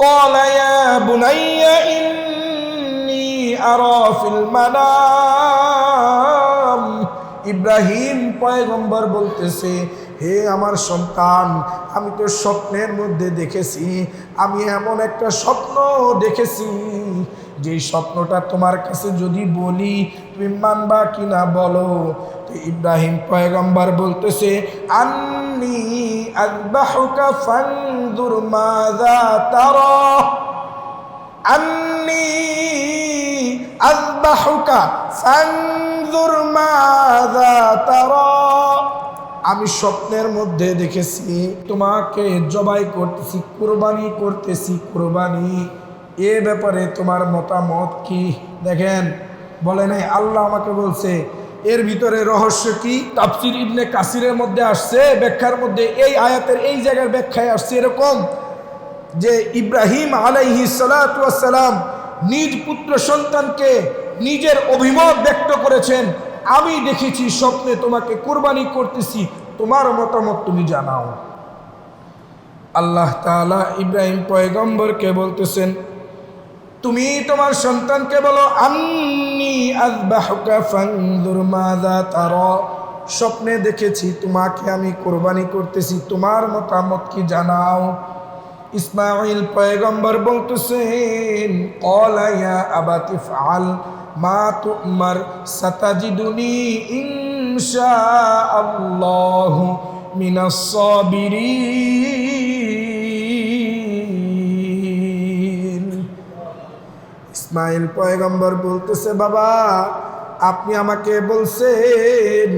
قال يا بني إني أرى في المنام ইব্রাহিম পয়গম্বর বলতেছে হে আমার সন্তান আমি তো স্বপ্নের মধ্যে দেখেছি আমি এমন একটা স্বপ্ন দেখেছি যে স্বপ্নটা তোমার কাছে যদি বলি তুমি মানবা কিনা বলো তো ইব্রাহিম পয়গম্বর বলতেছে, আন্নি আন্নি আমি স্বপ্নের মধ্যে দেখেছি, তোমাকে জবাই করতেছি, কুরবানি করতেছি, কুরবানি। এ ব্যাপারে তোমার মতামত কি? দেখেন, বলে নাই, আল্লাহ আমাকে বলছে এর ভিতরে রহস্য কি? তাফসির ইবনে কাসিরের মধ্যে আসছে, ব্যাখ্যার মধ্যে এই আয়াতের এই জায়গার ব্যাখ্যায় আসছে এরকম যে ইব্রাহিম আলাইহি সালাম নিজ পুত্র সন্তানকে নিজের অভিমত ব্যক্ত করেছেন, আমি দেখেছি স্বপ্নে তোমাকে কোরবানি করতেছি, তোমার মতামত তুমি জানাও। আল্লাহ তাআলা ইব্রাহিম পয়গম্বরকে বলতেছেন তুমি তোমার সন্তানকে বলো তারা। স্বপ্নে দেখেছি, তোমাকে আমি কোরবানি করতেছি। তোমার মতামত কি জানাও? ইসমাইল পয়গম্বর বলতেছেন ইয়া আবাতি ফাআল মা তুমার সাতাজিদুনি ইনশাআল্লাহু মিনাস সাবিরিন। ইসমাইল পয়গম্বর বলতেছে, বাবা, আপনি আমাকে বলছেন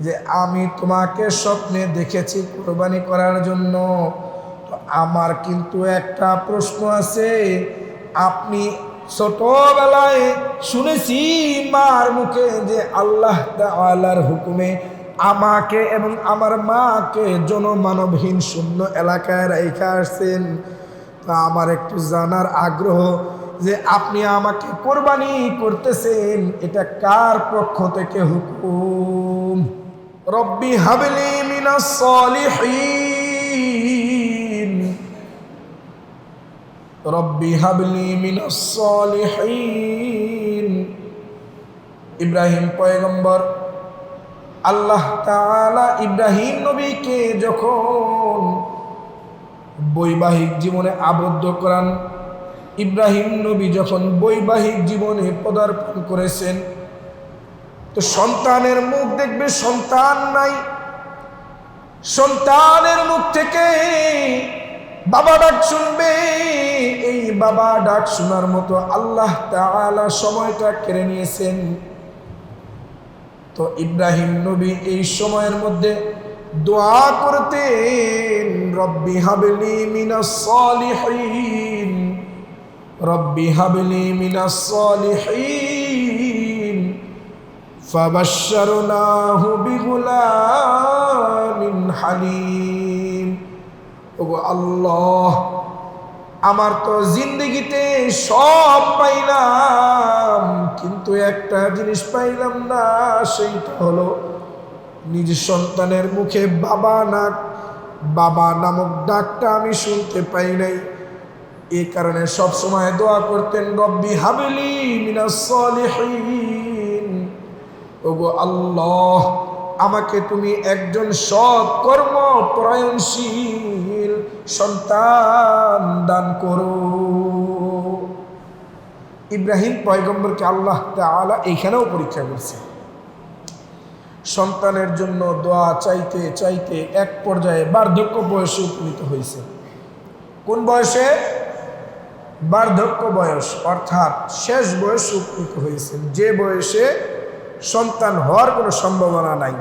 যে আমি তোমাকে স্বপ্নে দেখেছি কোরবানি করার জন্য। তো আমার কিন্তু একটা প্রশ্ন আছে। আপনি ছোটবেলায় শুনেছি মার মুখে যে আল্লাহ তাআলার হুকুমে আমাকে এবং আমার মাকে জনমানবহীন শূন্য এলাকায় রেখে আসছেন? তা আমার একটু জানার আগ্রহ যে আপনি আমাকে কোরবানি করতেছেন, এটা কার পক্ষ থেকে হুকুম? রব্বি হাবলি মিনাস সলিহিন। রব্বি হাবলি মিনাস সলিহিন। ইব্রাহিম পয়গম্বর, আল্লাহ তাআলা ইব্রাহিম নবীকে যখন বৈবাহিক জীবনে আবদ্ধ করান ইব্রাহিম নবী যখন বৈবাহিক জীবনে পদার্পণ করেছেন, তো সন্তানের মুখ দেখবে সন্তান নাই। সন্তানের মুখ থেকে বাবা ডাক শুনবে। এই বাবা ডাক শোনার মতো আল্লাহ তাআলা সময়টা কেড়ে নিয়েছেন। তো ইব্রাহিম নবী এই সময়ের মধ্যে দোয়া করতেন, রব্বি হাবলি মিনাস সলিহিন রব্বি হাবলি মিনাস সলিহিন فبشرناه بغلام حليم ওগো আল্লাহ আমার তো জিন্দগিতে সব পাইলাম কিন্তু একটা জিনিস পাইলাম না সেইটা হলো নিজ সন্তানের মুখে বাবা না বাবা নামক ডাকটা আমি শুনতে পাই নাই এই কারণে সব সময় দোয়া করতেন, রব্বি হাবিলি ওগো আল্লাহ, আমাকে তুমি একজন সৎ কর্ম পরায়ণশীল সন্তান দান করো। ইব্রাহিম পয়গম্বরকে আল্লাহ তাআলা এইখানেও পরীক্ষা করছে। সন্তানের জন্য দোয়া চাইতে চাইতে এক পর্যায়ে বার্ধক্য বয়সে উপনীত হয়েছে। কোন বয়সে? বার্ধক্য বয়স, অর্থাৎ শেষ বয়স উপনীত হয়েছেন। যে বয়সে সন্তান হওয়ার কোনো সম্ভাবনা নাই।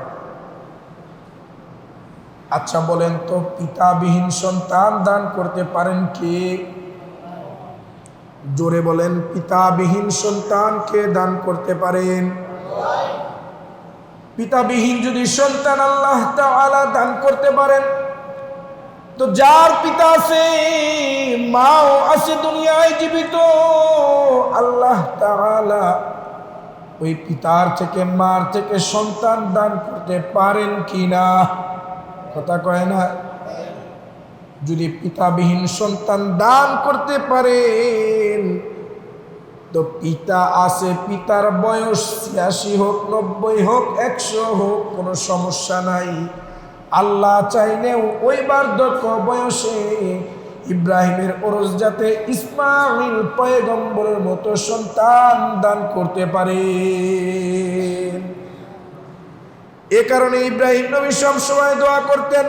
আচ্ছা বলেন তো, পিতাবিহীন সন্তান দান করতে পারেন কে? জোরে বলেন, পিতাবিহীন সন্তানকে দান করতে পারেন? পিতাবিহীন যদি সন্তান আল্লাহ দান করতে পারেন তো যার পিতা আছে, মাও আছে দুনিয়ায় জীবিত, আল্লাহ ওই পিতার থেকে, মার থেকে সন্তান দান করতে পারেন কি না কথা কয় না? যদি পিতাবিহীন সন্তান দান করতে পারেন, তো পিতা আছে, পিতার বয়স ছিয়াশি হোক, নব্বই হোক, একশো হোক, কোনো সমস্যা নাই। আল্লাহ চাইলেও ওই বার্ধক্য বয়সে ইব্রাহিমের ওরস যাতে ইসমাইল পয়গম্বরের মতো সন্তান দান করতে পারে। এ কারণে ইব্রাহিম নবী সব সময় দোয়া করতেন,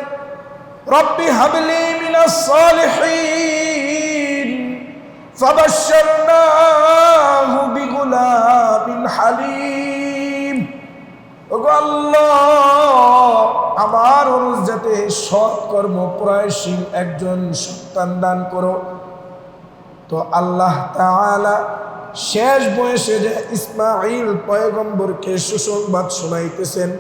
রব্বি হাবলি মিনাস সালিহিন ফাবাশশারনাহু বিগুলামিন হালিম। ওগো আল্লাহ সৎ কর্ম প্রয়াসীন একজন সন্তান দান করো। তো আল্লাহ তাআলা শেষ বয়সে যে ইসমাইল পয়গম্বরকে সুসংবাদ শোনাইতেছেন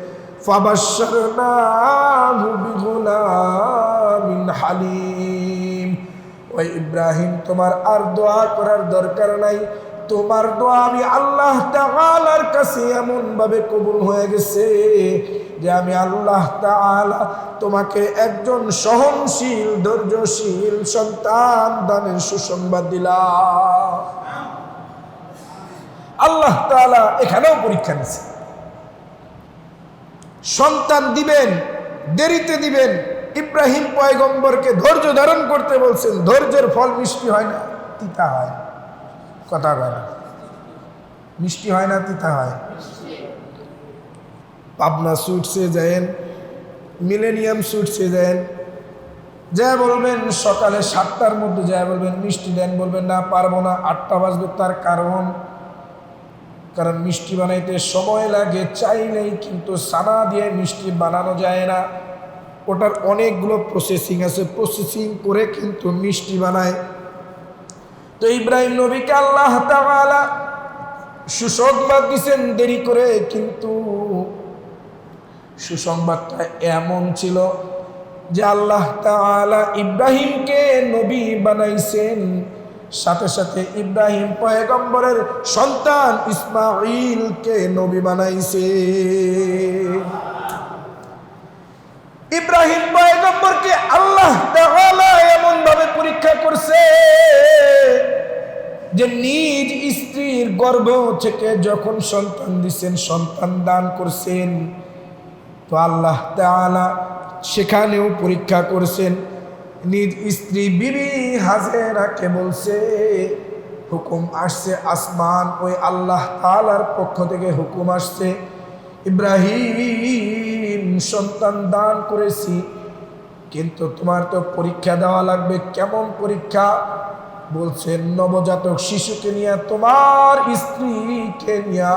হালিম। ওই ইব্রাহিম, তোমার আর দোয়া করার দরকার নাই। তোমার দোয়া আমি আল্লাহ তাআলার কাছে এমন ভাবে কবুল হয়ে গেছে যে আমি আল্লাহ তাআলা তোমাকে একজন সহনশীল, ধৈর্যশীল সন্তান দানের সুসংবাদ দিলাম। আল্লাহ তাআলা এখানেও পরীক্ষা নিছে। সন্তান দিবেন, দেরিতে দিবেন, ইব্রাহিম পয়গম্বরকে ধৈর্য ধারণ করতে বলছেন, ধৈর্যের ফল মিষ্টি হয় না, তিতা হয় কথা না। মিষ্টি হয় না তিতা হয়? পাবনা সুইটসে যায়েন মিলেনিয়াম সুইটসে যায়েন। যা বলবেন, সকালে সাতটার মধ্যে যা বলবেন, মিষ্টি দেন বলবেন না, পারব না, আটটা বাজবে তার কারণ। কারণ মিষ্টি বানাইতে সময় লাগে, চাইলেই কিন্তু সানা দিয়ে মিষ্টি বানানো যায় না। ওটার অনেকগুলো প্রসেসিং আছে। প্রসেসিং করে কিন্তু মিষ্টি বানায়। তো ইব্রাহিম নবীকে আল্লাহ সুসংবাদ দিছেন, দেরি করে, কিন্তু সুসংবাদটা এমন ছিল যে আল্লাহ ইব্রাহিমকে নবী বানাইছেন। সাথে সাথে ইব্রাহিম পয়গম্বরের সন্তান ইসমাইলকে নবী বানাইছে। ইব্রাহিম পয়গম্বরকে আল্লাহ এমন ভাবে পরীক্ষা করছে যে নিজ স্ত্রীর গর্ভ থেকে যখন সন্তান দিচ্ছেন সন্তান দান করছেন, তো আল্লাহ তাআলা সেখানেও পরীক্ষা করছেন। নিজ স্ত্রী বিবি হাজেরাকে বলছে, হুকুম আসছে আসমান, ওই আল্লাহ তাআলার পক্ষ থেকে হুকুম আসছে। ইব্রাহিম সন্তান দান করেছি, কিন্তু তোমার তো পরীক্ষা দেওয়া লাগবে। কেমন পরীক্ষা? বলছেন নবজাতক শিশুকে নিয়ে, তোমার স্ত্রীকে নিয়ে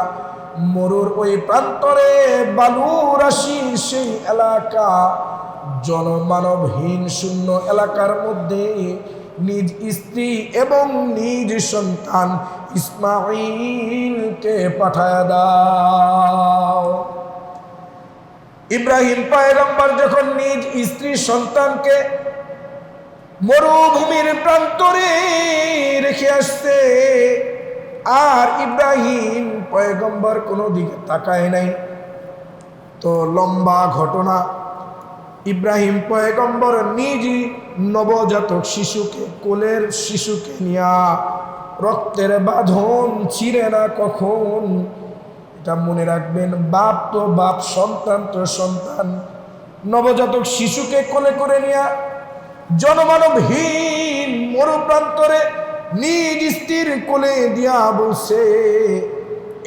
মরুর ওই প্রান্তরে বালু রাশি সেই এলাকা, জনমানবহীন শূন্য এলাকার মধ্যে নিজ স্ত্রী এবং নিজ সন্তান ইসমাইলকে পাঠায় দাও। ইব্রাহিম পায়গম্বর যখন নিজ স্ত্রী সন্তানকে মরুভূমির প্রান্তরে রেখে আসছে, আর ইব্রাহিম পয়গম্বর কোনো দিকে তাকায় নাই। তো লম্বা ঘটনা, ইব্রাহিম পয়গম্বর নিজই নবজাতক শিশুকে, কোলের শিশুকে নিয়া রক্তের বাঁধন ছিঁড়ে না কখন এটা মনে রাখবেন, বাপ তো বাপ, সন্তান তো সন্তান। নবজাতক শিশুকে কোলে করে নিয়া জনমানবহীন মরুপ্রান্তরে নিজ স্ত্রীর কোলে দিয়া বলছে,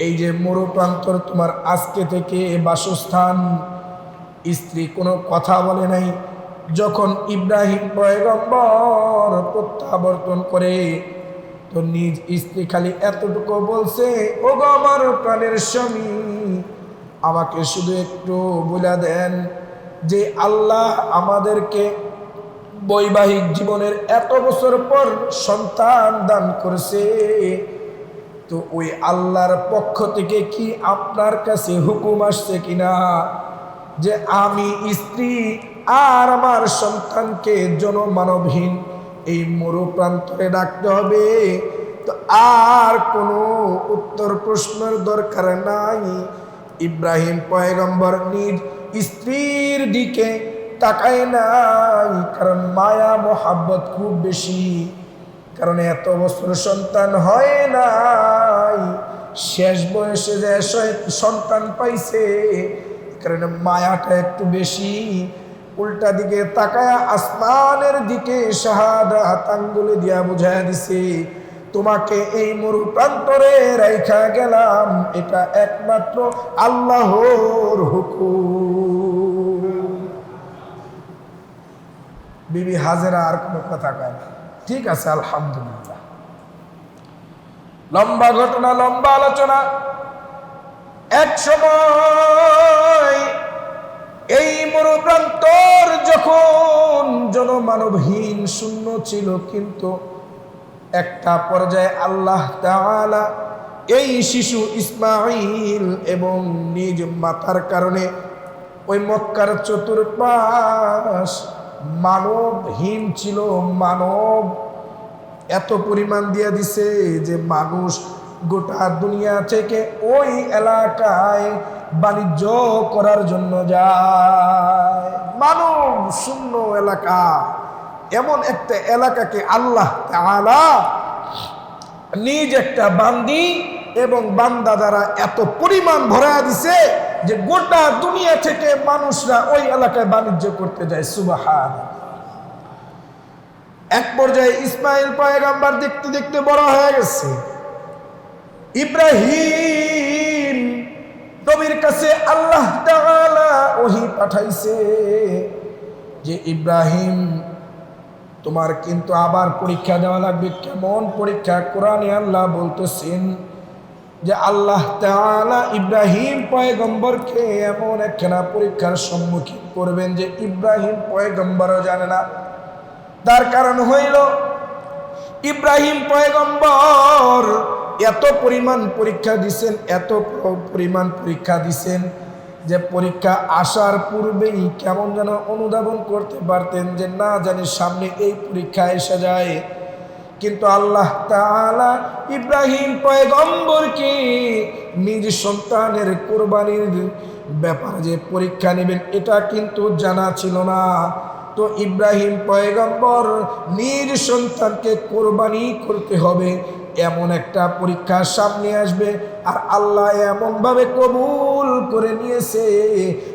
এই যে মরুপ্রান্তর তোমার আজকে থেকে বাসস্থান। স্ত্রী কোনো কথা বলে নাই। যখন ইব্রাহিম পয়গম্বর প্রত্যাবর্তন করে তো নিজ স্ত্রী খালি এতটুকু বলছে ও গো আমার প্রাণের স্বামী, আমাকে শুধু একটু বলে দেন যে আল্লাহ আমাদেরকে বৈবাহিক জীবনের এত বছর পর সন্তান দান করেছে। তো ওই আল্লাহর পক্ষ থেকে কি আপনার কাছে হুকুম আসছে কিনা? যে আমি স্ত্রী আর আমার সন্তানকে জনমানবহীন এই মরু প্রান্তরে ডাকতে হবে। তো আর কোনো উত্তর প্রশ্নের দরকার নাই। ইব্রাহিম পয়গম্বর নিজ স্ত্রীর দিকে তাকায় নাই, কারণ মায়া, মোহাব্বত খুব বেশি। কারণ এত বছর সন্তান হয় নাই। শেষ বয়সে যে সন্তান পাইছে, কারণ মায়াটা একটু বেশি। উল্টা দিকে তাকায়া আসমানের দিকে শাহাদা আঙ্গুলে দিয়া বুঝাইয়া দিছে, তোমাকে এই মরু প্রান্তরে রাইখা গেলাম, এটা একমাত্র আল্লাহর হুকুম। বিবি হাজেরা আর কোনো কথা কয় না। ঠিক আছে, আলহামদুলিল্লাহ। লম্বা ঘটনা, লম্বা আলোচনা। এক সময় এই মরুপ্রান্তর যখন জনমানবহীন শূন্য ছিল, কিন্তু একটা পর্যায়ে আল্লাহ তাআলা এই শিশু ইসমাইল এবং নিজ মাতার কারণে ওই মক্কার চতুর্পাশ মানবহীন ছিল। মানব এত পরিমাণ দিয়ে দিছে যে মানুষ গোটা দুনিয়া থেকে ওই এলাকায় বাণিজ্য করার জন্য যায়। মানব শূন্য এলাকা, এমন একটা এলাকাকে আল্লাহ নিজ একটা বান্দি এবং বান্দা দ্বারা এত পরিমাণ ভরা দিছে যে গোটা দুনিয়া থেকে মানুষরা ওই এলাকায় বাণিজ্য করতে যায়। সুবাহান এক পর্যায়ে ইসমাইল পয়গাম্বার দেখতে দেখতে বড় হয়ে গেছে। ইব্রাহিম নবীর কাছে আল্লাহ ওহি পাঠাইছে যে, ইব্রাহিম, তোমার কিন্তু আবার পরীক্ষা দেওয়া লাগবে। কেমন পরীক্ষা? কোরআনে আল্লাহ বলতেছেন যে, আল্লাহ তাআলা ইব্রাহিম পয়গম্বরকে এমন একখানা পরীক্ষার সম্মুখীন করবেন যে, ইব্রাহিম পয়গম্বরও জানে না। তার কারণ হইল, ইব্রাহিম পয়গম্বর এত পরিমাণ পরীক্ষা দিছেন, এত পরিমাণ পরীক্ষা দিছেন যে পরীক্ষা আসার পূর্বেই কেমন যেন অনুধাবন করতে পারতেন যে না জানি সামনে এই পরীক্ষা এসে যায়। কিন্তু আল্লাহ তাআলা ইব্রাহিম পয়গম্বরকে নিজ সন্তানের কোরবানির ব্যাপারে যে পরীক্ষা নেবেন, এটা কিন্তু জানা ছিল না। তো ইব্রাহিম পয়গম্বর নিজ সন্তানকে কোরবানি করতে হবে। এমন একটা পরীক্ষা সামনে আসবে আর আল্লাহ এমনভাবে কবুল করে নিয়েছে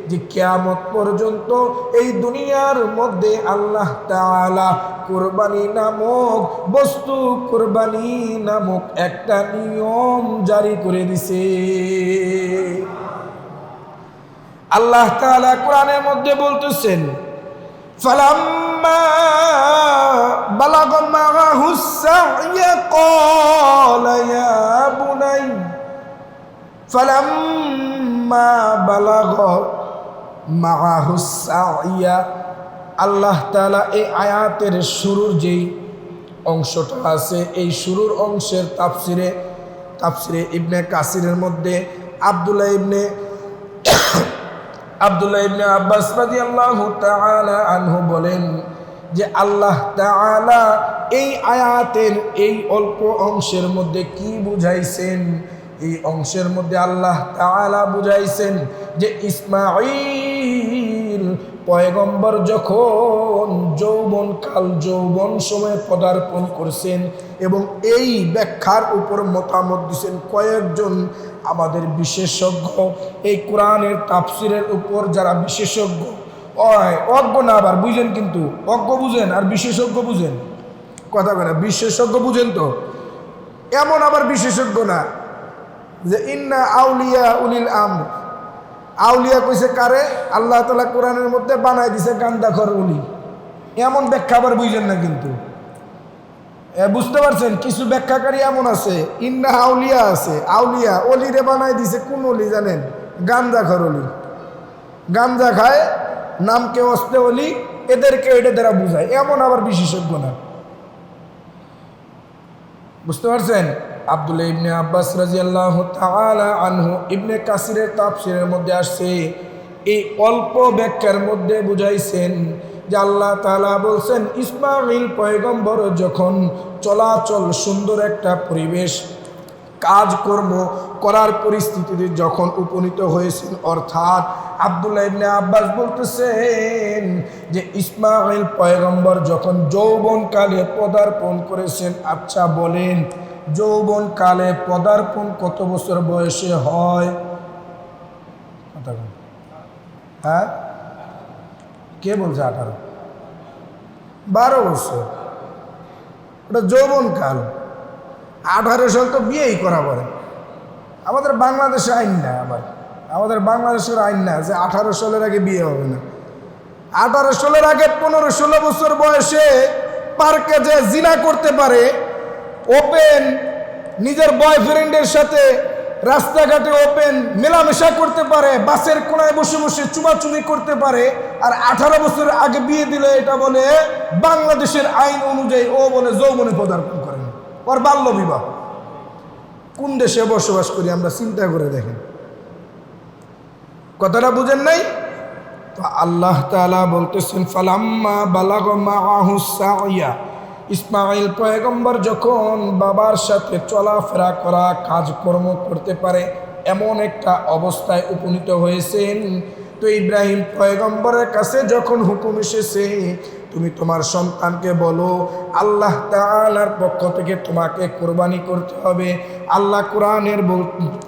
যে কেয়ামত পর্যন্ত এই দুনিয়ার মধ্যে আল্লাহ তাআলা কোরবানি নামক বস্তু, কোরবানি নামক একটা নিয়ম জারি করে দিছে। আল্লাহ তাআলা কোরআনের মধ্যে বলতেছেন فلما بلغ معه السعي قال يا بني فلما بلغ معه السعي আল্লাহ তাআলা এই আয়াতের শুরুর যেই অংশটা আছে এই শুরুর অংশের তাফসিরে তাফসিরে ইবনে কাসিরের মধ্যে আব্দুল্লাহ ইবনে আব্দুল্লাহ ইবনে আব্বাস রাদিয়াল্লাহু তাআলা আনহু বলেন যে আল্লাহ তাআলা এই আয়াতের এই অল্প অংশের মধ্যে কি বুঝাইছেন? এই অংশের মধ্যে আল্লাহ তাআলা বুঝাইছেন যে ইসমাঈল পয়গম্বর যখন যৌবন কাল যৌবন সময়ে পদার্পণ করছেন এবং এই ব্যাখ্যার উপর মতামত দিচ্ছেন কয়েকজন আমাদের বিশেষজ্ঞ। এই কোরআনের তাফসিরের উপর যারা বিশেষজ্ঞ অয় অজ্ঞ না আবার বুঝেন কিন্তু, অজ্ঞ বুঝেন আর বিশেষজ্ঞ বুঝেন। কথা বলে, বিশেষজ্ঞ বুঝেন তো। এমন আবার বিশেষজ্ঞ না যে, ইন্না আউলিয়া উলিল আম আউলিয়া কইছে, কারে? আল্লাহ তালা কোরআনের মধ্যে বানাই দিছে গান্দাখর উলি এমন ব্যাখ্যা আবার বুঝেন না কিন্তু। বুঝতে পারছেন? কিছু ব্যাখ্যাকারী এমন আছে, ইন্না আউলিয়া আছে। আউলিয়া অলিরে বানাই দিছে কোন অলি জানেন? গাঞ্জাখর অলি। গাঞ্জা খায়, নামকে অস্তে অলি, এদেরকে এটা দ্বারা বুঝায়। এমন আবার বিশেষজ্ঞ না বুঝতে পারছেন? আব্দুল্লাহ ইবনে আব্বাস রাজিয়াল্লাহু তাআলা আনহু ইবনে কাসিরের তাফসিরের মধ্যে আসছে, এই অল্প ব্যাখ্যার মধ্যে বুঝাইছেন আল্লাহ তাআলা বলছেন ইসমাইল পয়গম্বর যখন চলাচল সুন্দর একটা পরিবেশ কাজকর্ম করার পরিস্থিতিতে যখন উপনীত হয়েছেন, অর্থাৎ আবদুল্লাহ ইবনে আব্বাস বলতেছেন যে ইসমাইল পয়গম্বর যখন যৌবনকালে পদার্পণ করেছেন আচ্ছা বলেন, যৌবনকালে পদার্পণ কত বছর বয়সে হয়? হ্যাঁ? কে বলছে আঠারো? বারো বছর। ওটা যৌবনকাল আঠারো সাল তো বিয়েই করা পড়ে আমাদের বাংলাদেশে আইন না আবার। আমাদের বাংলাদেশের আইন না যে আঠারো সালের আগে বিয়ে হবে না। আঠারো সালের আগে পনেরো ষোলো বছর বয়সে পার্কে যে জিনা করতে পারে, ওপেন নিজের বয়ফ্রেন্ডের সাথে রাস্তাঘাটে ওপেন মেলামেশা করতে পারে, বাসের কোনায় বসে বসে চুমাচুমি করতে পারে, আর আঠারো বছর আগে বিয়ে দিলে, এটা বলে বাংলাদেশের আইন অনুযায়ী ও বলে যৌবনে পদার্পণ করেন। ওর বাল্য বিবাহ। কোন দেশে বসবাস করি আমরা, চিন্তা করে দেখেন। কথাটা বুঝেন নাই? আল্লাহ তাআলা বলতেছেন, ফালাম্মা বালাগ মাআহু সাইয়া ইসমাইল পয়গম্বর যখন বাবার সাথে চলাফেরা করা কাজকর্ম করতে পারে, এমন একটা অবস্থায় উপনীত হয়েছেন। তো ইব্রাহিম পয়গম্বরের কাছে যখন হুকুম এসেছে, তুমি তোমার সন্তানকে বলো, আল্লাহ তাআলার পক্ষ থেকে তোমাকে কোরবানি করতে হবে। আল্লাহ কোরআনের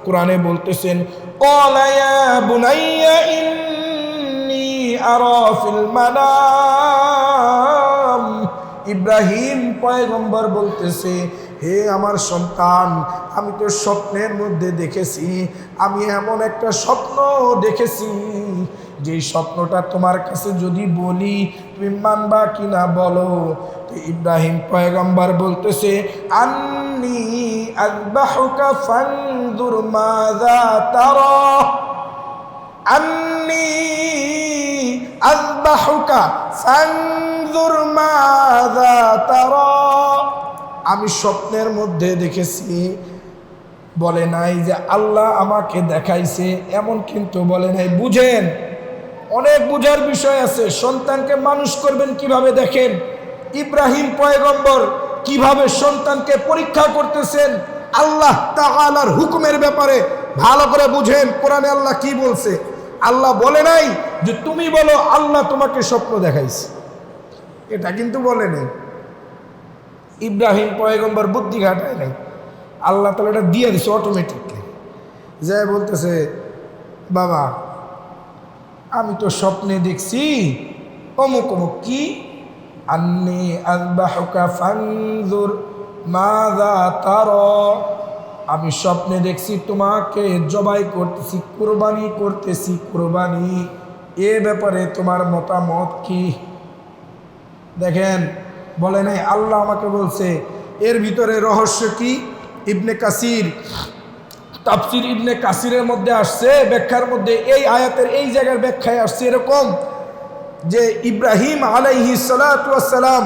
কোরআনে বলতেছেন, "ক্বালা বুনাইয়া ইন্নী আরা মানাম ইব্রাহিম পয়গম্বর বলতেছে, হে আমার সন্তান, আমি তো স্বপ্নের মধ্যে দেখেছি, আমি এমন একটা স্বপ্ন দেখেছি। যে স্বপ্নটা তোমার কাছে যদি বলি, তুমি মানবা কি না বলো? তো ইব্রাহিম পয়গম্বর বলতেছে, আন্নি আযবাহুকা ফানদুর আন্নি আমি স্বপ্নের মধ্যে দেখেছি, বলে নাই যে আল্লাহ আমাকে দেখাইছে, এমন কিন্তু বলে নাই। বুঝেন, অনেক বুঝার বিষয় আছে। সন্তানকে মানুষ করবেন কীভাবে দেখেন? ইব্রাহিম পয়গম্বর কীভাবে সন্তানকে পরীক্ষা করতেছেন? আল্লাহ তাআলার হুকুমের ব্যাপারে ভালো করে বুঝেন, কোরআনে আল্লাহ কি বলছে? আল্লাহ বলে নাই যে তুমি বলো, আল্লাহ তোমাকে স্বপ্ন দেখাইছে। এটা কিন্তু বলে নেই। ইব্রাহিম পয়গম্বর বুদ্ধি ঘাটায় নাই। আল্লাহ তালা এটা দিয়ে দিছে অটোমেটিকলি যে বলতেছে, বাবা, আমি তো স্বপ্নে দেখছি, অমুক অমুক কি? আন্নি তারা। আমি স্বপ্নে দেখছি তোমাকে জবাই করতেছি, কুরবানি করতেছি, কুরবানি। এ ব্যাপারে তোমার মতামত কি? দেখেন, বলে নাই, আল্লাহ আমাকে বলছে, এর ভিতরে রহস্য কি? ইবনে কাসির, তাফসির ইবনে কাসিরের মধ্যে আসছে, ব্যাখ্যার মধ্যে এই আয়াতের এই জায়গার ব্যাখ্যায় আসছে এরকম যে ইব্রাহিম আলাইহি সালাম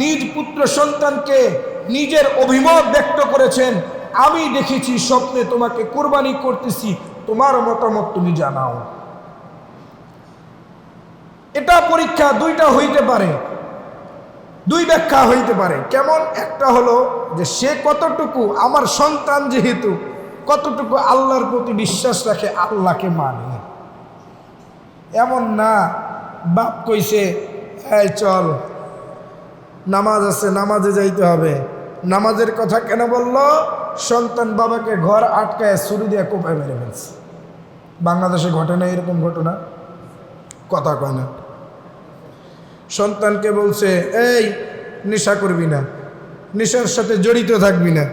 নিজ পুত্র সন্তানকে নিজের অভিমত ব্যক্ত করেছেন, আমি দেখেছি, স্বপ্নে তোমাকে কোরবানি করতেছি, তোমার মতামত তুমি জানাও। এটা পরীক্ষা দুইটা হইতে পারে। দুই ব্যাখ্যা হইতে পারে। কেমন? একটা হলো যে সে কতটুকু আমার সন্তান যেহেতু, কতটুকু আল্লাহর প্রতি বিশ্বাস রাখে, আল্লাহকে মানে। এমন না, বাপ কইছে, এই চল, নামাজ আছে, নামাজে যাইতে হবে। নামাজের কথা কেন বলল? সন্তান বাবাকে ঘর আটকায় ছুরি দিয়ে কোপায় মেরে ফেলছে। বাংলাদেশে ঘটে না এরকম ঘটনা? কথা কয় না। সন্তানকে বলছে, এই, নেশা করবি না। নেশার সাথে জড়িত থাকবি না।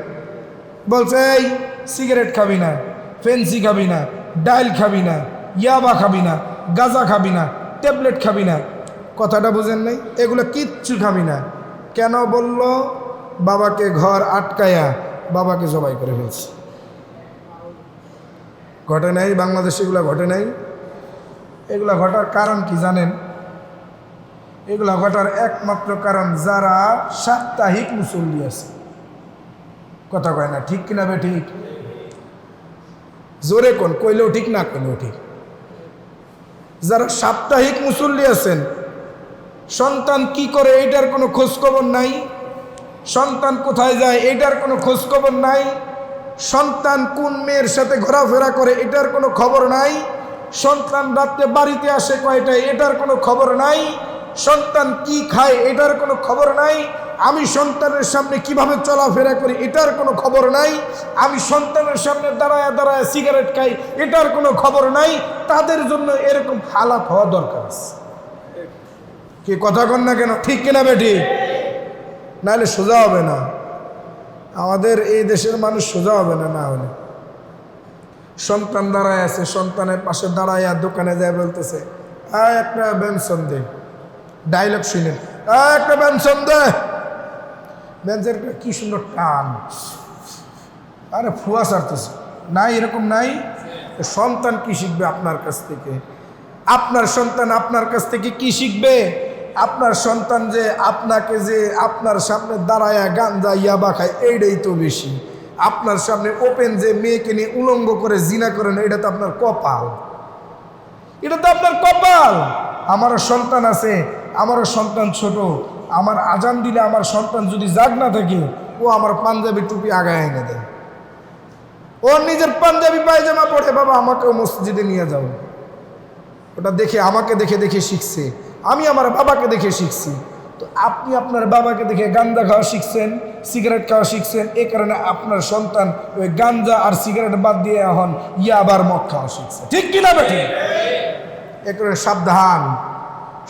বলছে, এই, সিগারেট খাবি না ফেন্সি খাবি না, ডাইল খাবি না, ইয়াবা খাবি না, গাঁজা খাবি না, ট্যাবলেট খাবি না। কথাটা বুঝেন নাই? এগুলো কিচ্ছু খাবি না। কেন বলল? বাবাকে ঘর আটকায়া বাবাকে জবাই করে ফেলছে। ঘটে নাই, বাংলাদেশে এগুলো ঘটে নাই। এগুলো ঘটার কারণ কি জানেন? এগুলো ঘটার একমাত্র কারণ যারা সাপ্তাহিক মুসল্লি আছে। কথা কয় না, ঠিক কিনা বে ঠিক? জোরে কোন, কইলেও ঠিক না কইলেও ঠিক। যারা সাপ্তাহিক মুসল্লি আছেন, সন্তান কি করে এইটার কোনো খোঁজখবর নাই? সন্তান কোথায় যায় এটার কোনো খোঁজখবর নাই? সন্তান কোন মেয়ের সাথে ঘোরাফেরা করে এটার কোনো খবর নাই? সন্তান রাত্রে বাড়িতে আসে কয়টায় এটার কোনো খবর নাই? সন্তান কি খায় এটার কোনো খবর নাই? আমি সন্তানের সামনে কীভাবে চলাফেরা করি এটার কোনো খবর নাই? আমি সন্তানের সামনে দাঁড়ায় দাঁড়ায় সিগারেট খাই এটার কোনো খবর নাই? তাদের জন্য এরকম হালাত হওয়া দরকার আছে। কি কথা কন না কেন? ঠিক কিনা বেটি? নাহলে সোজা হবে না। আমাদের এই দেশের মানুষ সোজা হবে না না হলে। সন্তান দাঁড়ায় আছে, সন্তানের পাশে দাঁড়ায় দোকানে যায় বলতেছে একটা বেনসন দে। ডায়লগ শুনেন। একটা বেনসন দে। বেঞ্চের কি সুন্দর টান। আরে ফুয়া সারতেছে নাই, এরকম নাই। সন্তান কি শিখবে আপনার কাছ থেকে? আপনার সন্তান আপনার কাছ থেকে কি শিখবে? আপনার সন্তান যে আপনাকে যে আপনার সামনে দাঁড়ায়া গাঞ্জা ইয়াবা খায় এইটাই তো বেশি। আপনার সামনে ওপেন যে মেয়েকে নিয়ে উলঙ্গ করে জিনা করেন, এটা তো আপনার কপাল। এটা তো আপনার কপাল। আমারও সন্তান আছে, আমারও সন্তান ছোট। আমার আজান দিলে আমার সন্তান যদি জাগ না থাকে, ও আমার পাঞ্জাবি টুপি আগায় এনে দেয়। ও নিজের পাঞ্জাবি পায়জামা পরে, বাবা, আমাকেও মসজিদে নিয়ে যাও। ওটা দেখে, আমাকে দেখে দেখে শিখছে। আমি আমার বাবাকে দেখে শিখছি। তো আপনি আপনার বাবাকে দেখে গাঞ্জা খাওয়া শিখছেন, সিগারেট খাওয়া শিখছেন, এ কারণে আপনার সন্তান ওই গাঞ্জা আর সিগারেট বাদ দিয়ে এখন ইয়াবার মদ খাওয়া শিখছে। ঠিক কিনা বেঠে এ সাবধান।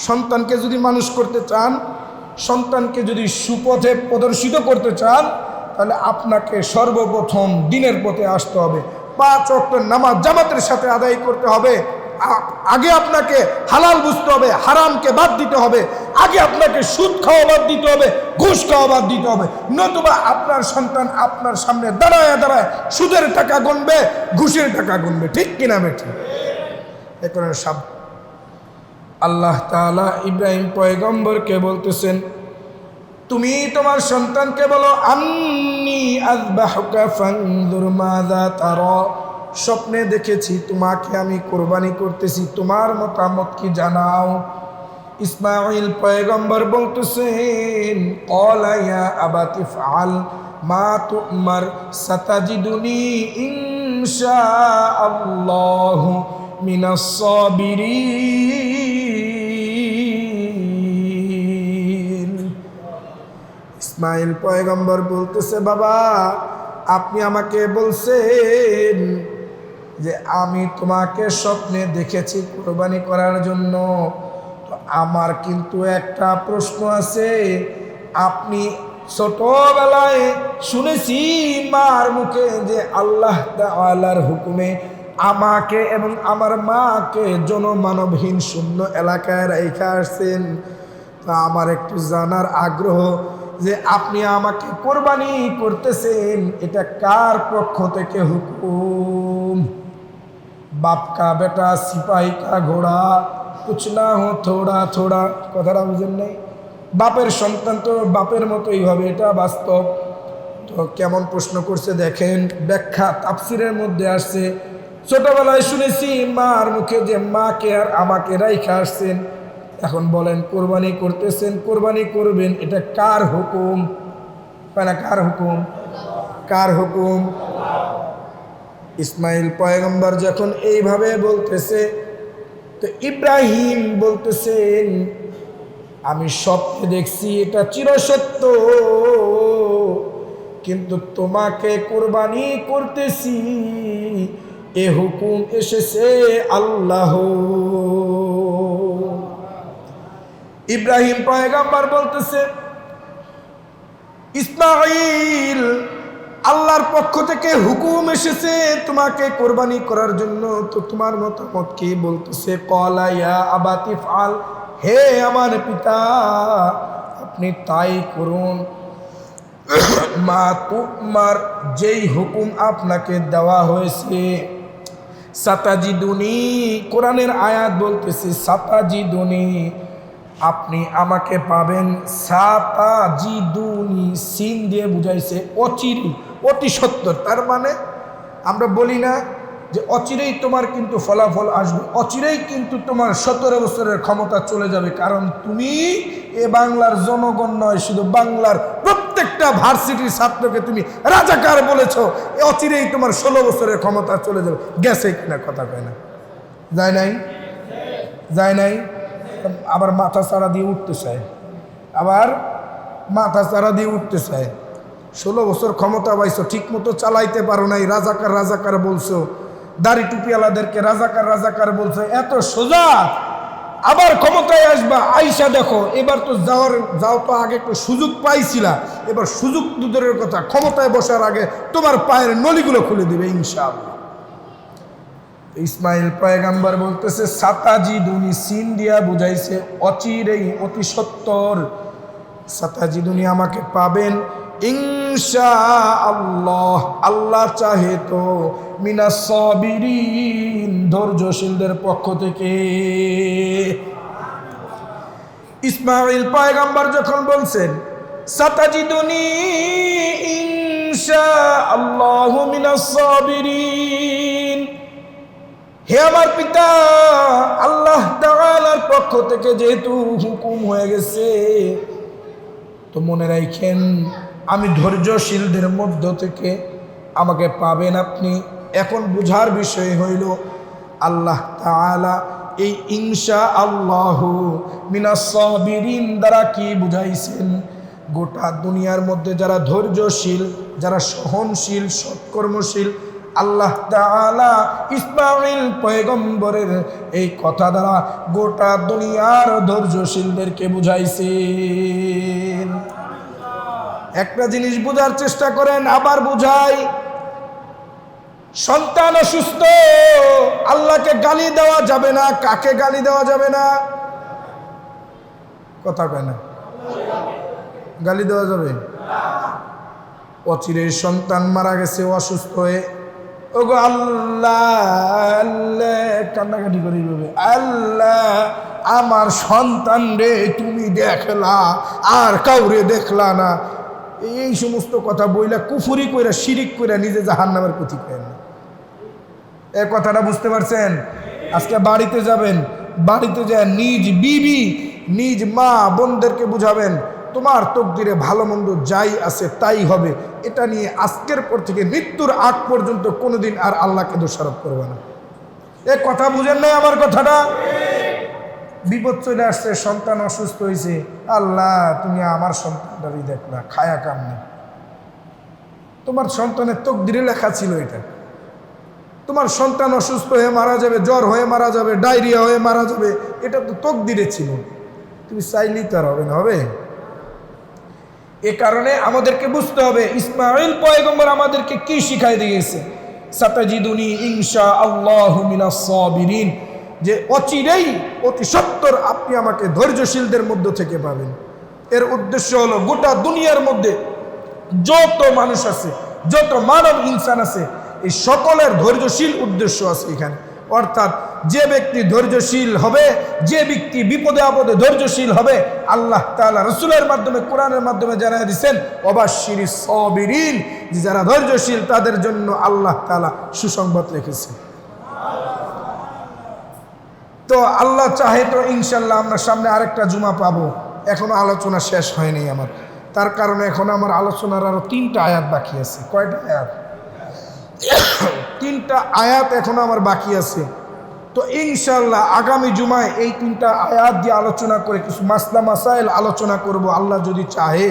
সন্তানকে যদি মানুষ করতে চান, সন্তানকে যদি সুপথে প্রদর্শিত করতে চান, তাহলে আপনাকে সর্বপ্রথম দিনের পথে আসতে হবে। পাঁচ অক্ট নামাজ জামাতের সাথে আদায় করতে হবে। আগে আপনাকে হালাল বুঝতে হবে, হারামকে বাদ দিতে হবে। আগে আপনাকে সুদ খাওয়া বাদ দিতে হবে, ঘুষ খাওয়া বাদ দিতে হবে। নতুবা আপনার সন্তান আপনার সামনে দাঁড়ায় দাঁড়ায় সুদের টাকা গুনবে, ঘুষের টাকা গুনবে। ঠিক কিনা বেঠি এ কারণে সাব আল্লাহ তাআলা ইব্রাহিম পয়গম্বরকে বলতেছেন, তুমি তোমার সন্তানকে বলো তারা। স্বপ্নে দেখেছি, তোমাকে আমি কোরবানি করতেছি, তোমার মতামত কি জানাও? ইসমাইল পয়গম্বর বলতেছেন, ক্বালা ইয়া আবাতি ফাআল মা তুমার সাতাজিদুনি ইনশাআল্লাহু মিনাস সাবিরিন। ইসমাইল পয়গম্বর বলতেছে, বাবা, আপনি আমাকে বলছেন যে আমি তোমাকে স্বপ্নে দেখেছি কোরবানি করার জন্য। তো আমার কিন্তু একটা প্রশ্ন আছে। আপনি ছোটবেলায় শুনেছি মার মুখে যে আল্লাহ তাআলার হুকুমে আমাকে এবং আমার মাকে জনমানবহীন শূন্য এলাকায় রেখে আসছেন। তা আমার একটু জানার আগ্রহ যে আপনি আমাকে কোরবানি করতেছেন, এটা কার পক্ষ থেকে হুকুম? বাপকা বেটা সিপাহী কা ঘোড়া, কুছ না হো থোড়া থোড়া, কথাটা বুঝেন নাই? বাপের সন্তান তো বাপের মতোই হবে, এটা বাস্তব। তো কেমন প্রশ্ন করছে দেখেন, ব্যাখ্যা তাফসিরের মধ্যে আসছে, ছোটবেলায় শুনেছি মার মুখে যে মাকে আর আমাকে রাইখা আসছেন এখন বলেন, কোরবানি করতেছেন, কোরবানি করবেন, এটা কার হুকুম? না, কার হুকুম? কার হুকুম? ইসমাইল পয়গম্বর যখন এইভাবে বলতেছে, তো ইব্রাহিম বলতেছেন, আমি স্বপ্নে দেখছি, এটা চিরসত্য, কিন্তু তোমাকে কোরবানি করতেছি, এ হুকুম এসেছে আল্লাহ। ইব্রাহিম পয়গাম্বার বলতেছে ইসমাইল আল্লাহর পক্ষ থেকে হুকুম এসেছে তোমাকে কোরবানি করার জন্য। তো তোমার মতামত কি? বলতেছে কলা ইয়া আবাতিফ আল হে আমার পিতা, আপনি তাই করুন। মা তোমার যেই হুকুম আপনাকে দেওয়া হয়েছে, সাতাজিদুনি, কোরআনের আয়াত বলতেছে, সাতাজিদুনি আপনি আমাকে পাবেন সাতাজিদুনি সিন দিয়ে বুঝাইছে অচিরি, অতি সত্তর। তার মানে আমরা বলি না যে অচিরেই তোমার কিন্তু ফলাফল আসবে, অচিরেই কিন্তু তোমার সতেরো বছরের ক্ষমতা চলে যাবে। কারণ তুমি এ বাংলার জনগণ নয়, শুধু বাংলার প্রত্যেকটা ভার্সিটির ছাত্রকে তুমি রাজাকার বলেছ অচিরেই তোমার ষোলো বছরের ক্ষমতা চলে যাবে। গেছে কিনা কথা কয় না? যায় নাই? যায় নাই? আবার মাথা চারা দিয়ে উঠতে চায়। আবার মাথা চারা দিয়ে উঠতে চায়। ষোলো বছর ক্ষমতা পাইছো ঠিক মতো চালাইতে পারো নাই, রাজাকার রাজাকার বলছো। দাড়ি টুপিওয়ালাদেরকে রাজাকার রাজাকার বলছো। এত সোজা! আবার ক্ষমতায় আসবা, আইসা দেখো, এবার তো যাওয়ার যাও তো আগে একটু সুযোগ পাইছিলা। এবার সুযোগ দুদরের কথা, ক্ষমতায় বসার আগে তোমার পায়ের নলিগুলো খুলে দিবে, ইনশাআল্লাহ। ইসমাইল পয়গাম্বার বলতেছে, সাতাজি দুনি সিন দিয়া বুঝাইছে অচিরেই অতি সত্তর। সাতাজি দুনি আমাকে পাবেন ইনশা আল্লাহ আল্লাহ চাহে তো মিনা সবিরিন, ধৈর্যশীলদের পক্ষ থেকে। ইসমাইল পয়গাম্বার যখন বলছেন, সাতাজি দুনি ইনশা আল্লাহ মিনা সাবিরিন হে আমার পিতা, আল্লাহ তাআলার পক্ষ থেকে যেহেতু হুকুম হয়ে গেছে, তো মনে রাখেন, আমি ধৈর্যশীলদের মধ্য থেকে আমাকে পাবেন আপনি। এখন বুঝার বিষয় হইল, আল্লাহ তাআলা এই ইনশা আল্লাহ মিনাসবিরিন দ্বারা কি বুঝাইছেন? গোটা দুনিয়ার মধ্যে যারা ধৈর্যশীল, যারা সহনশীল, সৎকর্মশীল আল্লাহ ইসমাইল পয়গম্বরের এই কথা দ্বারা গোটা দুনিয়ার ধৈর্যশীলদেরকে বুঝাইছেন। একটা জিনিস বোঝার চেষ্টা করেন, আবার বুঝাই। সন্তান অসুস্থ, আল্লাহকে গালি দেওয়া যাবে না, কাকে গালি দেওয়া যাবে না? কথা কয় না। গালি দেওয়া যাবে? অচিরে সন্তান মারা গেছে, অসুস্থ হয়ে ওগো আল্লাহ আল্লাহ, কান্নাকাটি করে বলবে আল্লাহ, আমার সন্তান রে, তুমি দেখলা, আর কাউরে দেখলা না। এই সমস্ত কথা বইলা, কুফুরি কইরা, শিরিক কইরা নিজে জাহান নামের প্রতীক করেন এ কথাটা বুঝতে পারছেন? আজকে বাড়িতে যাবেন, বাড়িতে যায় নিজ বিবি, নিজ মা, বোনদেরকে বুঝাবেন তোমার তকদিরে ভালো মন্দ যাই আছে তাই হবে। এটা নিয়ে আজকের পর থেকে মৃত্যুর আগ পর্যন্ত কোনোদিন আর আল্লাহকে দোষারোপ করবে না। এ কথা বুঝেন নাই আমার কথাটা? বিপদ চলে আসছে, সন্তান অসুস্থ হয়েছে আল্লাহ, তুমি আমার সন্তানটারই দেখলা খায়া কাম নেই। তোমার সন্তানের তকদিরে লেখা ছিল এটা। তোমার সন্তান অসুস্থ হয়ে মারা যাবে, জ্বর হয়ে মারা যাবে, ডায়রিয়া হয়ে মারা যাবে, এটা তো তকদিরে ছিল। তুমি চাইলেই তার হবে না, হবে? এ কারণে আমাদেরকে বুঝতে হবে ইসমাইল পয়গম্বর আমাদেরকে কি শিখাই দিয়েছে? আল্লাহ যে অচিরেই অতি সত্তর আপনি আমাকে ধৈর্যশীলদের মধ্য থেকে পাবেন। এর উদ্দেশ্য হলো গোটা দুনিয়ার মধ্যে যত মানুষ আছে, যত মানব ইনসান আছে, এই সকলের ধৈর্যশীল উদ্দেশ্য আছে এখানে। অর্থাৎ যে ব্যক্তি ধৈর্যশীল হবে, যে ব্যক্তি বিপদে আপদে ধৈর্যশীল হবে, আল্লাহ তালা রসুলের মাধ্যমে, কোরআনের মাধ্যমে জানাই দিচ্ছেন অবাশির সবিরিন যারা ধৈর্যশীল, তাদের জন্য আল্লাহ তাআলা সুসংবাদ রেখেছে তো আল্লাহ চাহে তো ইনশাল্লাহ আমরা সামনে আরেকটা জুমা পাবো। এখনও আলোচনা শেষ হয়নি আমার। তার কারণে এখন আমার আলোচনার আরও তিনটা আয়াত বাকি আছে। কয়টা আয়াত? তিনটা আয়াত এখন আমার বাকি আছে। তো ইনশাল্লাহ আগামী জুমায় এই তিনটা আয়াত দিয়ে আলোচনা করে কিছু মাসলা মাসাইল আলোচনা করব, আল্লাহ যদি চাহে।